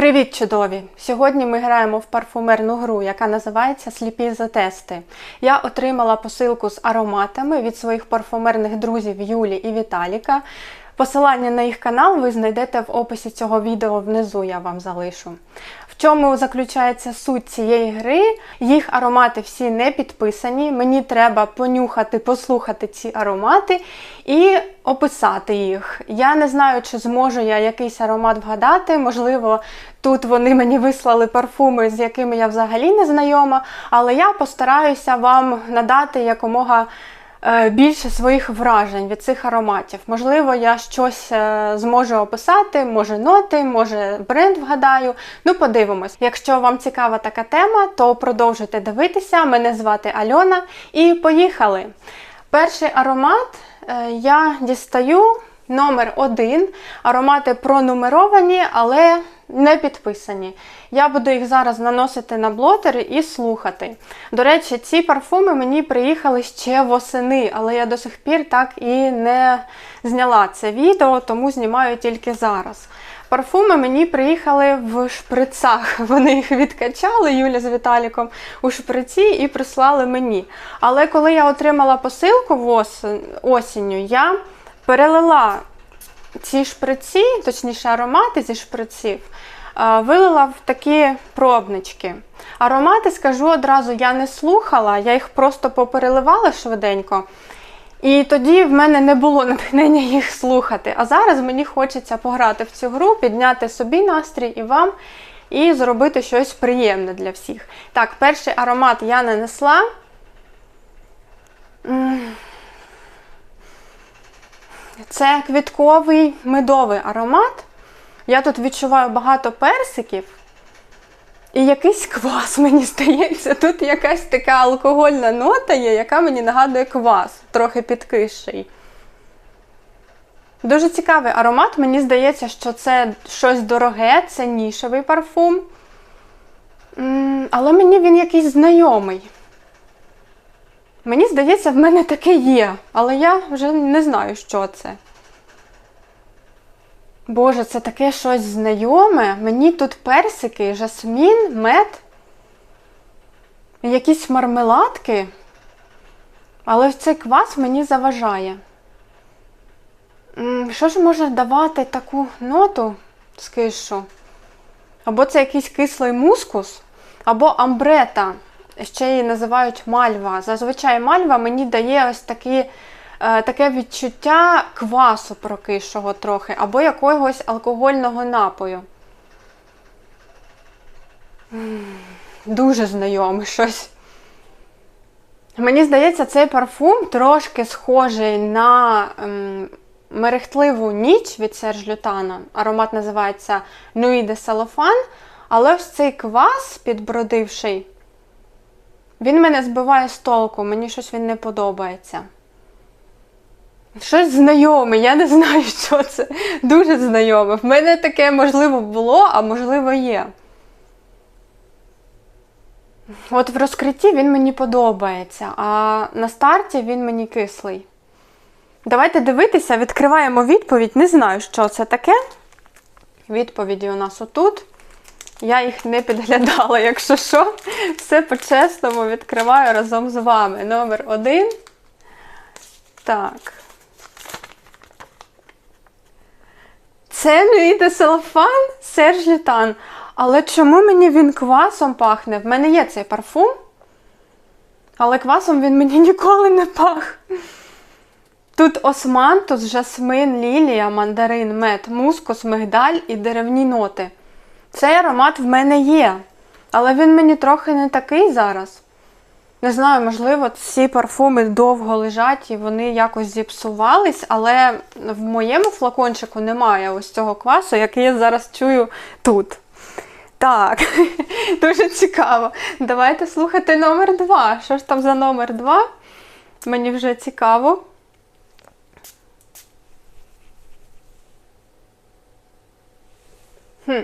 Привіт, чудові! Сьогодні ми граємо в парфумерну гру, яка називається Сліпі за тести. Я отримала посилку з ароматами від своїх парфумерних друзів Юлі і Віталіка. Посилання на їх канал ви знайдете в описі цього відео внизу, я вам залишу. В чому заключається суть цієї гри? Їх аромати всі не підписані. Мені треба понюхати, послухати ці аромати і описати їх. Я не знаю, чи зможу я якийсь аромат вгадати. Можливо, тут вони мені вислали парфуми, з якими я взагалі не знайома, але я постараюся вам надати якомога. Е, Більше своїх вражень від цих ароматів. Можливо, я щось е, зможу описати, може ноти, може бренд вгадаю. Ну, подивимось. Якщо вам цікава така тема, то продовжуйте дивитися. Мене звати Альона і поїхали. Перший аромат е, я дістаю номер один. Аромати пронумеровані, але не підписані. Я буду їх зараз наносити на блотери і слухати. До речі, ці парфуми мені приїхали ще восени, але я до сих пір так і не зняла це відео, тому знімаю тільки зараз. Парфуми мені приїхали в шприцах. Вони їх відкачали, Юля з Віталіком, у шприці і прислали мені. Але коли я отримала посилку восен- осінню, я перелила ці шприці, точніше аромати зі шприців, е, вилила в такі пробнички. Аромати, скажу одразу, я не слухала, я їх просто попереливала швиденько. І тоді в мене не було натхнення їх слухати. А зараз мені хочеться пограти в цю гру, підняти собі настрій і вам, і зробити щось приємне для всіх. Так, перший аромат я нанесла. Це квітковий медовий аромат. Я тут відчуваю багато персиків. І якийсь квас, мені здається. Тут якась така алкогольна нота є, яка мені нагадує квас, трохи підкисший. Дуже цікавий аромат. Мені здається, що це щось дороге, це нішевий парфум. Але мені він якийсь знайомий. Мені здається, в мене таке є, але я вже не знаю, що це. Боже, це таке щось знайоме. Мені тут персики, жасмін, мед, якісь мармеладки. Але цей квас мені заважає. Що ж може давати таку ноту з кишу? Або це якийсь кислий мускус, або амбрета. Ще її називають мальва. Зазвичай мальва мені дає ось такі, е, таке відчуття квасу прокисшого трохи, або якогось алкогольного напою. Дуже знайоме щось. Мені здається, цей парфум трошки схожий на ем, мерехтливу ніч від Серж Лютана. Аромат називається de Cellophane, але ось цей квас підбродивший, він мене збиває з толку, мені щось він не подобається. Щось знайоме, я не знаю, що це. Дуже знайоме. В мене таке можливо було, а можливо є. От в розкритті він мені подобається, а на старті він мені кислий. Давайте дивитися, відкриваємо відповідь. Не знаю, що це таке. Відповіді у нас отут. Я їх не підглядала, якщо що. Все по-чесному відкриваю разом з вами. Номер один. Так. Це Нуїде Селофан Серж Лютан. Але чому мені він квасом пахне? В мене є цей парфум, але квасом він мені ніколи не пах. Тут османтус, жасмин, лілія, мандарин, мед, мускус, мигдаль і деревні ноти. Цей аромат в мене є, але він мені трохи не такий зараз. Не знаю, можливо, ці парфуми довго лежать і вони якось зіпсувались, але в моєму флакончику немає ось цього квасу, який я зараз чую тут. Так, дуже цікаво. Давайте слухати номер два. Що ж там за номер два? Мені вже цікаво. Хм.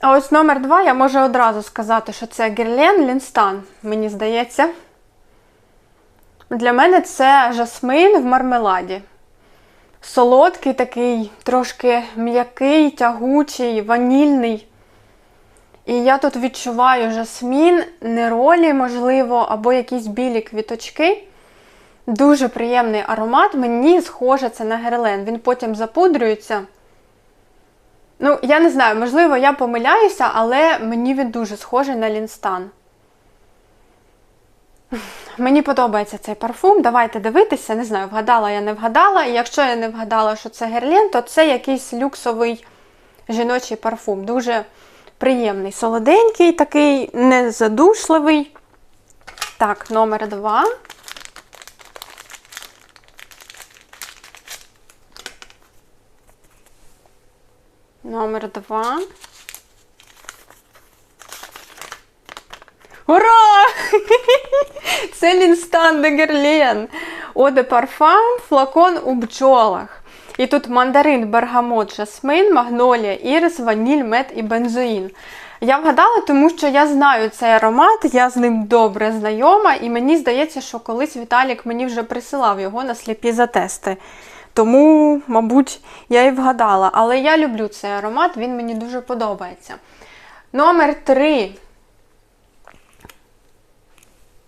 А ось номер два я можу одразу сказати, що це Герлен Лінстан, мені здається. Для мене це жасмин в мармеладі. Солодкий такий, трошки м'який, тягучий, ванільний. І я тут відчуваю жасмін, неролі, можливо, або якісь білі квіточки. Дуже приємний аромат. Мені схоже це на герлен. Він потім запудрюється. Ну, я не знаю, можливо, я помиляюся, але мені він дуже схожий на Лінстан. Мені подобається цей парфум. Давайте дивитися. Не знаю, вгадала я не вгадала. І якщо я не вгадала, що це Герлен, то це якийсь люксовий жіночий парфум. Дуже приємний, солоденький, такий незадушливий. Так, номер два. Номер два. Ура! Це Лінстан де Герлен. О де парфам, флакон у бджолах. І тут мандарин, бергамот, жасмин, магнолія, ірис, ваніль, мед і бензоїн. Я вгадала, тому що я знаю цей аромат, я з ним добре знайома, і мені здається, що колись Віталік мені вже присилав його на сліпі затести. Тому, мабуть, я і вгадала. Але я люблю цей аромат, він мені дуже подобається. Номер три.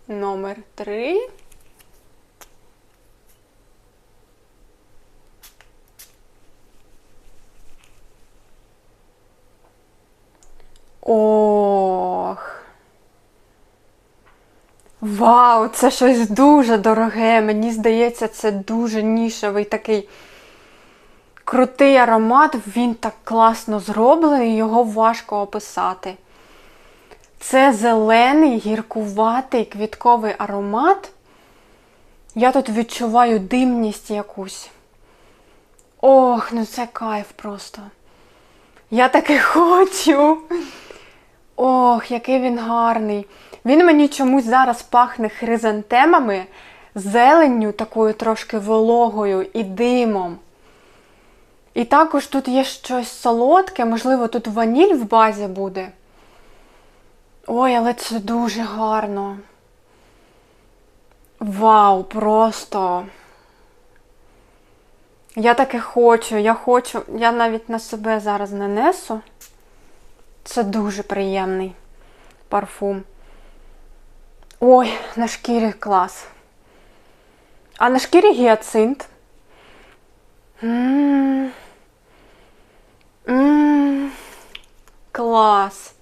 Номер три. Ох. Вау, це щось дуже дороге. Мені здається, це дуже нішевий такий крутий аромат. Він так класно зроблений, його важко описати. Це зелений, гіркуватий квітковий аромат. Я тут відчуваю димність якусь. Ох, ну це кайф просто. Я таки хочу. Ох, який він гарний. Він мені чомусь зараз пахне хризантемами, зеленню такою трошки вологою і димом. І також тут є щось солодке, можливо, тут ваніль в базі буде. Ой, але це дуже гарно. Вау, просто. Я таке хочу, я хочу, я навіть на себе зараз нанесу. Це дуже приємний парфум. Ой, на шкірі клас. А на шкірі гіацинт. М М Клас.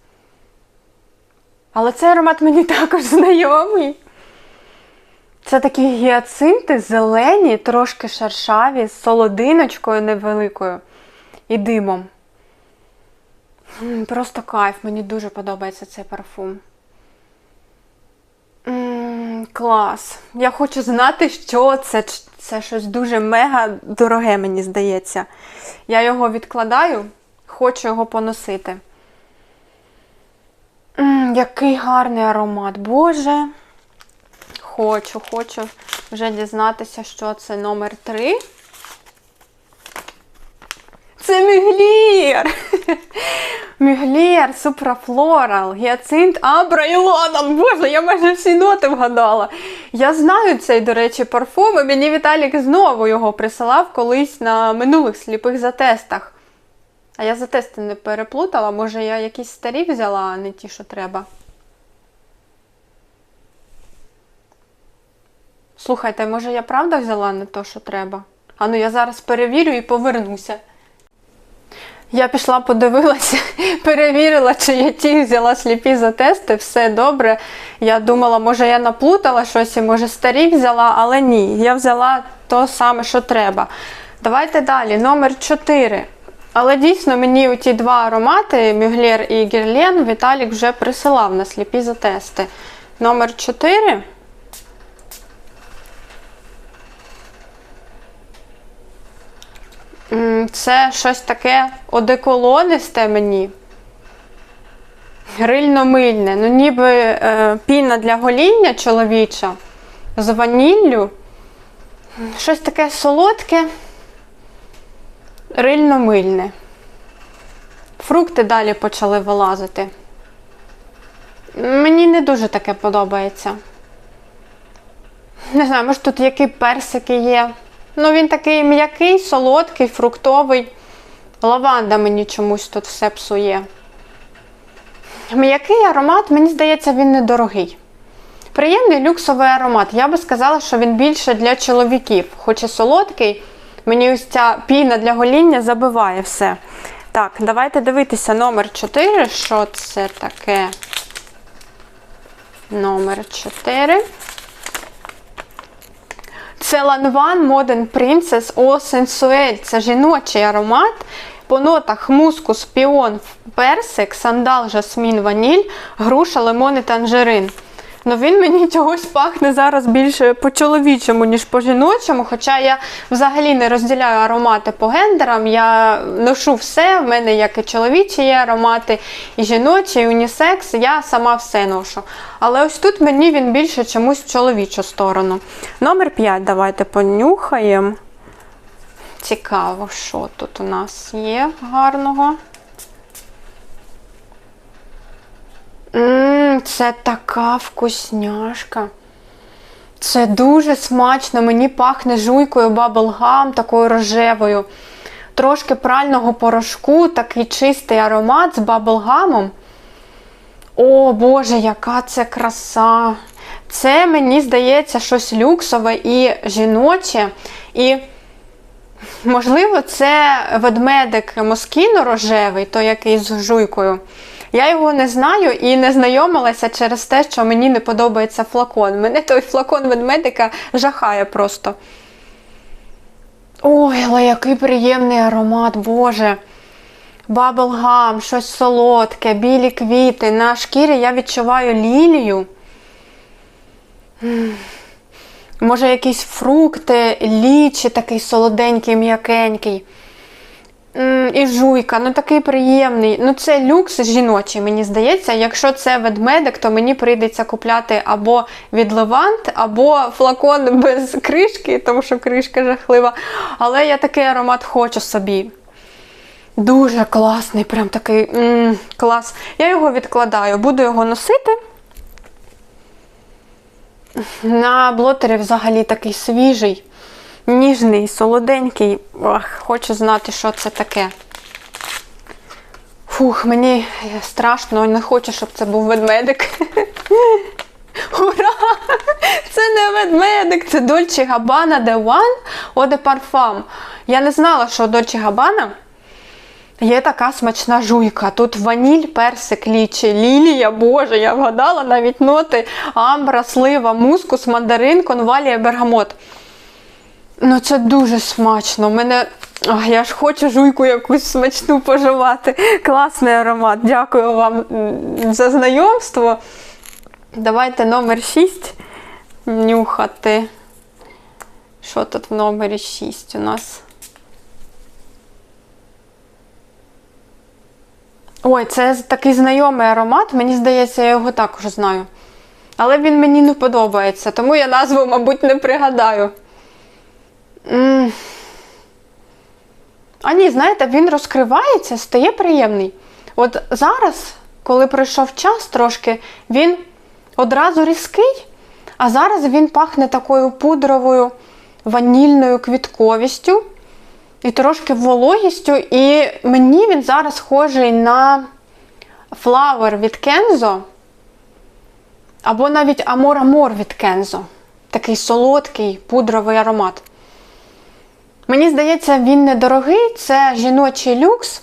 Але цей аромат мені також знайомий. Це такі гіацинти зелені, трошки шершаві, з солодиночкою невеликою і димом. Просто кайф, мені дуже подобається цей парфум. Клас. Я хочу знати, що це. Це щось дуже мега дороге, мені здається. Я його відкладаю, хочу його поносити. М -м, який гарний аромат, Боже. Хочу, хочу вже дізнатися, що це номер 3. Це Мюглір! Мюглір, Суправлорал, Гіацинт, Абра і Лодан. Боже, я майже всі ноти вгадала. Я знаю цей, до речі, парфум, і мені Віталік знову його присилав колись на минулих сліпих затестах. А я затести не переплутала, може я якісь старі взяла, а не ті, що треба. Слухайте, може я правда взяла не то, що треба? А ну я зараз перевірю і повернуся. Я пішла, подивилася, перевірила, чи я ті взяла сліпі за тести, все добре. Я думала, може я наплутала щось і може старі взяла, але ні, я взяла то саме, що треба. Давайте далі, номер 4. Але дійсно мені ті два аромати, Мюглєр і Герлен, Віталік вже присилав на сліпі затести. Номер 4. Це щось таке одеколонисте мені. Грильно-мильне. Ну, ніби е, піна для гоління чоловіча з ваніллю. Щось таке солодке, рильно-мильне. Фрукти далі почали вилазити. Мені не дуже таке подобається. Не знаю, може тут які персики є. Ну, він такий м'який, солодкий, фруктовий. Лаванда мені чомусь тут все псує. М'який аромат, мені здається, він недорогий. Приємний люксовий аромат. Я би сказала, що він більше для чоловіків. Хоч і солодкий, мені ось ця піна для гоління забиває все. Так, давайте дивитися номер 4. Що це таке? Номер 4. Це Lanvin Modern Princess осенсуель. Це жіночий аромат. По нотах мускус, піон, персик, сандал, жасмін, ваніль, груша, лимон і танжерин. Ну він мені чогось пахне зараз більше по-чоловічому, ніж по-жіночому. Хоча я взагалі не розділяю аромати по гендерам. Я ношу все. В мене як і чоловічі є аромати, і жіночі, і унісекс. Я сама все ношу. Але ось тут мені він більше чомусь в чоловічу сторону. Номер 5 давайте понюхаємо. Цікаво, що тут у нас є гарного. Ммм, це така вкусняшка. Це дуже смачно, мені пахне жуйкою баблгам, такою рожевою. Трошки прального порошку, такий чистий аромат з баблгамом. О, Боже, яка це краса! Це, мені здається, щось люксове і жіноче. І, можливо, це ведмедик Москіно рожевий, той який з жуйкою. Я його не знаю і не знайомилася через те, що мені не подобається флакон. Мене той флакон ведмедика жахає просто. Ой, але який приємний аромат, Боже. Баблгам, щось солодке, білі квіти. На шкірі я відчуваю лілію. Може, якісь фрукти, лічі, такий солоденький, м'якенький. І жуйка, ну такий приємний. Ну, це люкс жіночий, мені здається. Якщо це ведмедик, то мені прийдеться купляти або від Левант, або флакон без кришки, тому що кришка жахлива. Але я такий аромат хочу собі. Дуже класний, прям такий м-м, клас. Я його відкладаю, буду його носити. На блотері взагалі такий свіжий. Ніжний, солоденький. Ох, Хочу знати, що це таке. Фух, мені страшно, не хочу, щоб це був ведмедик. Ура! Це не ведмедик, це Dolce Gabbana The One Eau de Parfum. Я не знала, що Dolce Gabbana є така смачна жуйка. Тут ваніль, персик, лічі, лілія, боже, я вгадала навіть ноти амбра, слива, мускус, мандарин, конвалія, бергамот. Ну, це дуже смачно. Мене. Ах, я ж хочу жуйку якусь смачну поживати. Класний аромат. Дякую вам за знайомство. Давайте номер 6 нюхати. Що тут в номері 6 у нас? Ой, це такий знайомий аромат. Мені здається, я його також знаю. Але він мені не подобається, тому я назву, мабуть, не пригадаю. А ні, знаєте, він розкривається, стає приємний. От зараз, коли пройшов час трошки, він одразу різкий, а зараз він пахне такою пудровою ванільною квітковістю і трошки вологістю. І мені він зараз схожий на флавер від Кензо, або навіть Амор Амор від Кензо. Такий солодкий пудровий аромат. Мені здається, він недорогий, це жіночий люкс.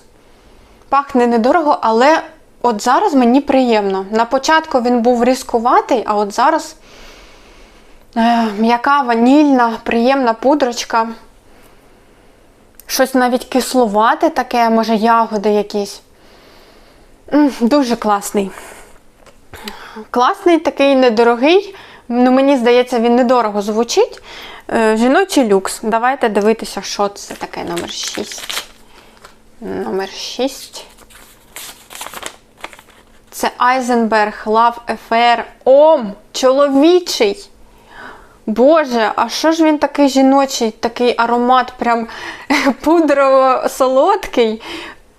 Пахне недорого, але от зараз мені приємно. На початку він був різкуватий, а от зараз е, м'яка ванільна, приємна пудрочка. Щось навіть кислувате таке, може ягоди якісь. Дуже класний. Класний, такий недорогий. Ну, Мені здається, він недорого звучить. Е, жіночий люкс. Давайте дивитися, що це таке номер 6. Номер 6. Це Eisenberg Love Affair Ом. Чоловічий. Боже, а що ж він такий жіночий, такий аромат, прям пудрово-солодкий.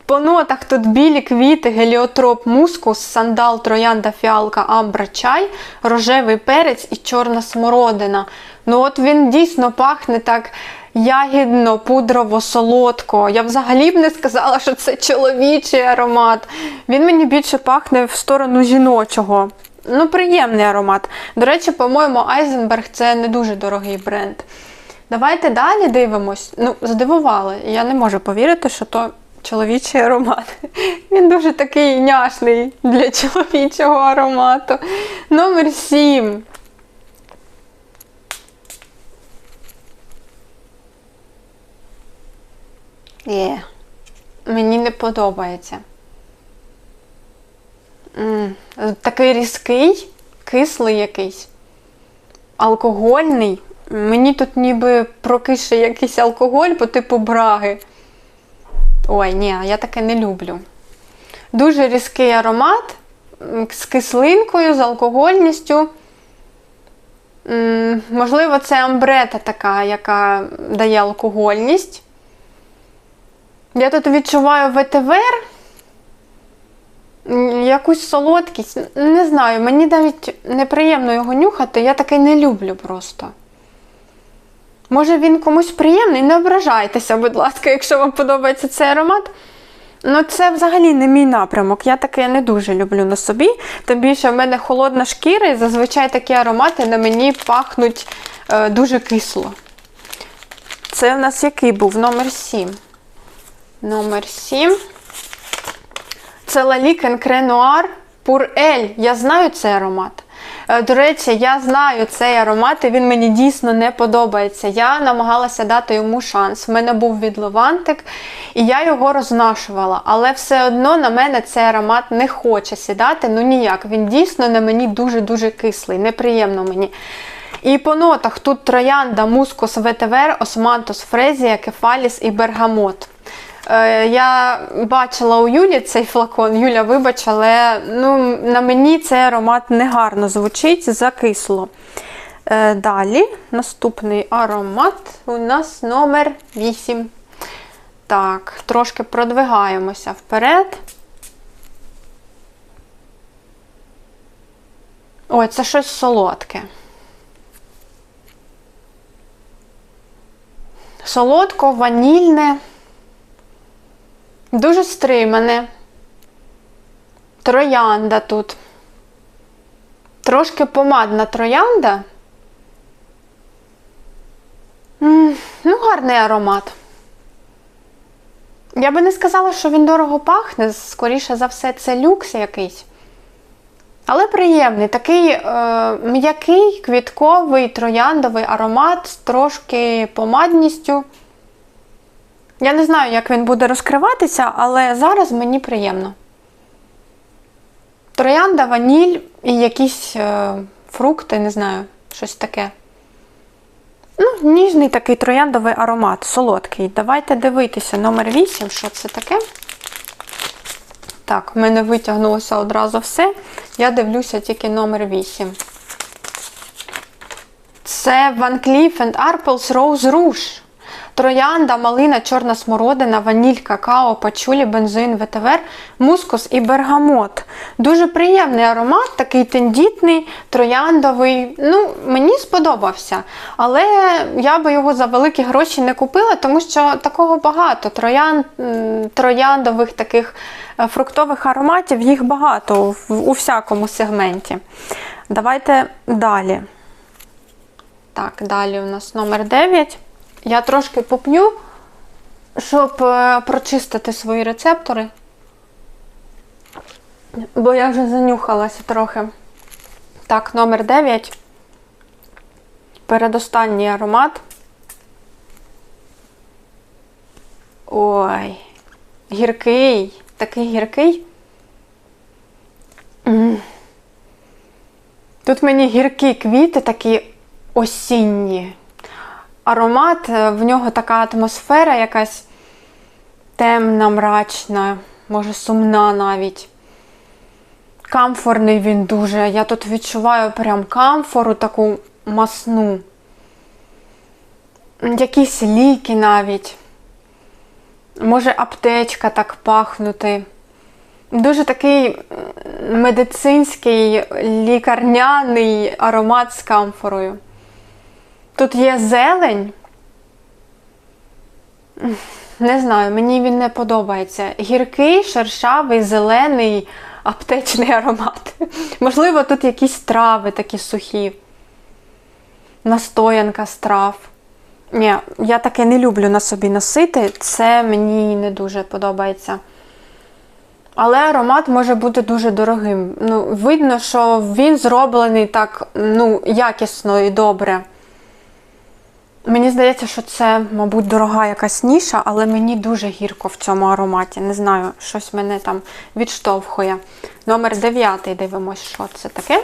По нотах тут білі квіти, геліотроп, мускус, сандал, троянда, фіалка, амбра, чай, рожевий перець і чорна смородина. Ну от він дійсно пахне так, ягідно, пудрово, солодко. Я взагалі б не сказала, що це чоловічий аромат. Він мені більше пахне в сторону жіночого. Ну, приємний аромат. До речі, по-моєму, Айзенберг це не дуже дорогий бренд. Давайте далі дивимось. Ну, здивували. Я не можу повірити, що то чоловічий аромат. Він дуже такий няшний для чоловічого аромату. Номер 7. Є. Мені не подобається. Такий різкий, кислий якийсь, алкогольний. Мені тут ніби прокише якийсь алкоголь по типу браги. Ой, ні, я таке не люблю. Дуже різкий аромат з кислинкою, з алкогольністю. Можливо, це амбрета така, яка дає алкогольність. Я тут відчуваю ветивер, м, якусь солодкість. Не знаю, мені навіть неприємно його нюхати, я таке не люблю просто. Може він комусь приємний, не ображайтеся, будь ласка, якщо вам подобається цей аромат. Ну, це взагалі не мій напрямок. Я таке не дуже люблю на собі. Тим більше в мене холодна шкіра, і зазвичай такі аромати на мені пахнуть е, дуже кисло. Це в нас який був? Номер 7. Номер 7. Це Лалікен Кренуар Пур Ель. Я знаю цей аромат. Е, До речі, я знаю цей аромат, і він мені дійсно не подобається. Я намагалася дати йому шанс. В мене був від Левантик, і я його рознашувала. Але все одно на мене цей аромат не хоче сідати. Ну ніяк. Він дійсно на мені дуже-дуже кислий, неприємно мені. І по нотах тут троянда, мускус, ветивер, османтус, фрезія, кефаліс і бергамот. Е, Я бачила у Юлі цей флакон. Юля, вибач, але ну, на мені цей аромат негарно звучить, закисло. Е, Далі, наступний аромат у нас номер 8. Так, трошки продвигаємося вперед. Ой, це щось солодке. Солодко, ванільне. Дуже стримане. Троянда тут. Трошки помадна троянда. М, Ну, гарний аромат. Я би не сказала, що він дорого пахне, скоріше за все, це люкс якийсь. Але приємний, такий е, м'який, квітковий, трояндовий аромат з трошки помадністю. Я не знаю, як він буде розкриватися, але зараз мені приємно. Троянда, ваніль і якісь е, фрукти, не знаю, щось таке. Ну, ніжний такий трояндовий аромат, солодкий. Давайте дивитися номер 8, що це таке. Так, в мене витягнулося одразу все. Я дивлюся тільки номер 8. Це Van Cleef Arpels Rose Rouge. Троянда, малина, чорна смородина, ваніль, какао, пачулі, бензин, ветивер, мускус і бергамот. Дуже приємний аромат, такий тендітний, трояндовий. Ну, мені сподобався. Але я би його за великі гроші не купила, тому що такого багато. Троян, трояндових таких е, фруктових ароматів, їх багато у всякому сегменті. Давайте далі. Так, далі у нас номер 9. Я трошки поп'ю, щоб е, прочистити свої рецептори. Бо я вже занюхалася трохи. Так, номер 9. Передостанній аромат. Ой, гіркий, такий гіркий. Тут мені гіркі квіти такі осінні. Аромат, е, в нього така атмосфера якась темна, мрачна, може сумна навіть. Камфорний він дуже. Я тут відчуваю прям камфору таку масну. Якісь ліки навіть. Може аптечка так пахнути. Дуже такий медицинський лікарняний аромат з камфорою. Тут є зелень, Не знаю, мені він не подобається. Гіркий, шершавий, зелений, аптечний аромат. Можливо, тут якісь трави такі сухі. Настоянка з трав. Ні, я таке не люблю на собі носити, це мені не дуже подобається. Але аромат може бути дуже дорогим. Ну, видно, що він зроблений так ну, якісно і добре. Мені здається, що це, мабуть, дорога якась ніша, але мені дуже гірко в цьому ароматі. Не знаю, щось мене там відштовхує. Номер 9 дивимось, що це таке.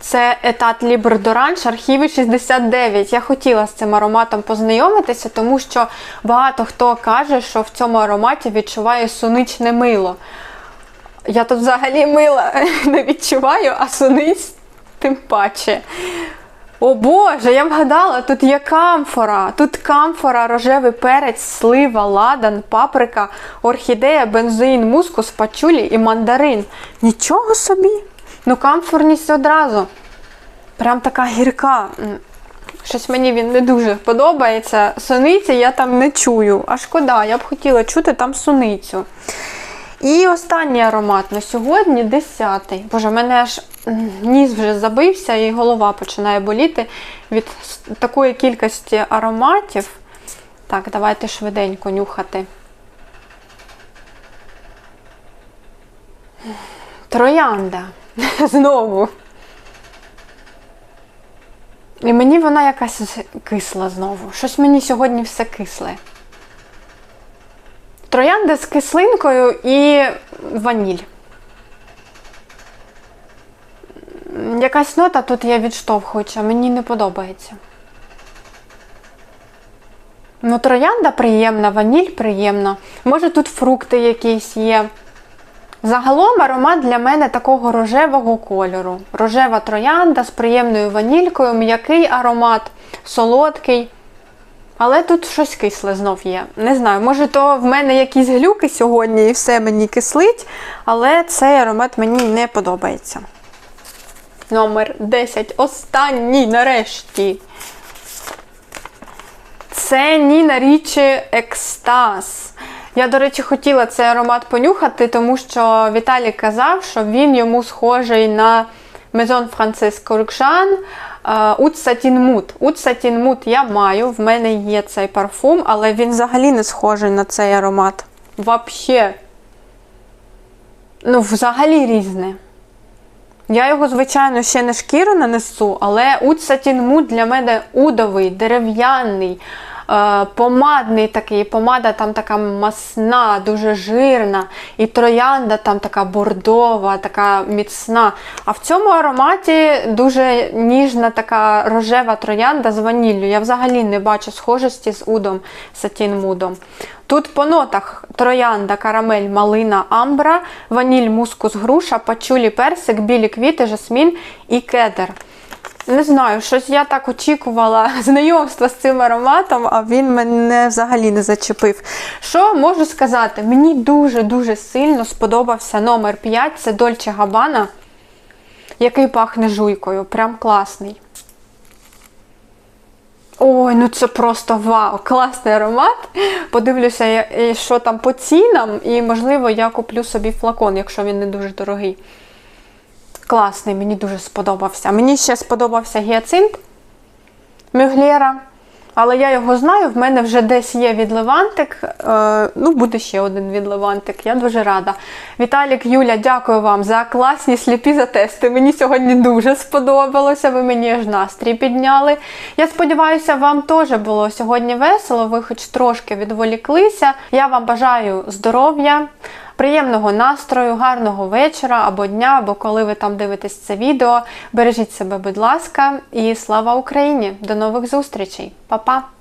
Це етат Libre d'Orange, архіви 69. Я хотіла з цим ароматом познайомитися, тому що багато хто каже, що в цьому ароматі відчуває суничне мило. Я тут взагалі мила не відчуваю, а суниць тим паче. О Боже, я вгадала, тут є камфора. Тут камфора, рожевий перець, слива, ладан, паприка, орхідея, бензоїн, мускус, пачулі і мандарин. Нічого собі. Ну, камфорність одразу. Прям така гірка. Щось мені він не дуже подобається. Суниці я там не чую. А шкода, я б хотіла чути там суницю. І останній аромат на сьогодні десятий. Боже, в мене аж ніс вже забився і голова починає боліти від такої кількості ароматів. Так, давайте швиденько нюхати. Троянда. Знову. І мені вона якась кисла знову. Щось мені сьогодні все кисле. Троянда з кислинкою і ваніль. Якась нота тут є відштовхуюча, мені не подобається. Ну, троянда приємна, ваніль приємна. Може тут фрукти якісь є. Загалом аромат для мене такого рожевого кольору. Рожева троянда з приємною ванількою, м'який аромат, солодкий. Але тут щось кисле знов є. Не знаю, може то в мене якісь глюки сьогодні і все мені кислить, але цей аромат мені не подобається. Номер 10. Останній нарешті. Це Ніна Річі Екстаз. Я, до речі, хотіла цей аромат понюхати, тому що Віталій казав, що він йому схожий на Maison Francis Courchan Ут Satin Mood. Ут Satin Mood я маю, в мене є цей парфум, але він взагалі не схожий на цей аромат. Вообще. Ну, взагалі різне. Я його, звичайно, ще не шкіру нанесу, але Ут для мене удовий, дерев'яний, помадний такий. Помада там така масна, дуже жирна, і троянда там така бордова, така міцна. А в цьому ароматі дуже ніжна така рожева троянда з ваніллю. Я взагалі не бачу схожості з удом Satin Mood. Тут по нотах троянда, карамель, малина, амбра, ваніль, мускус, груша, пачулі, персик, білі квіти, жасмін і кедр. Не знаю, щось я так очікувала знайомства з цим ароматом, а він мене взагалі не зачепив. Що можу сказати? Мені дуже-дуже сильно сподобався номер 5, це Дольче Габана, який пахне жуйкою. Прям класний. Ой, ну це просто вау! Класний аромат. Подивлюся, що там по цінам, і, можливо, я куплю собі флакон, якщо він не дуже дорогий. Класний, мені дуже сподобався. Мені ще сподобався гіацинт Мюглєра. Але я його знаю, в мене вже десь є відливантик. Е, ну, буде ще один відливантик. Я дуже рада. Віталік, Юля, дякую вам за класні сліпі затести. Мені сьогодні дуже сподобалося. Ви мені аж настрій підняли. Я сподіваюся, вам теж було сьогодні весело. Ви хоч трошки відволіклися. Я вам бажаю здоров'я. Приємного настрою, гарного вечора або дня, або коли ви там дивитесь це відео. Бережіть себе, будь ласка, і слава Україні! До нових зустрічей! Па-па!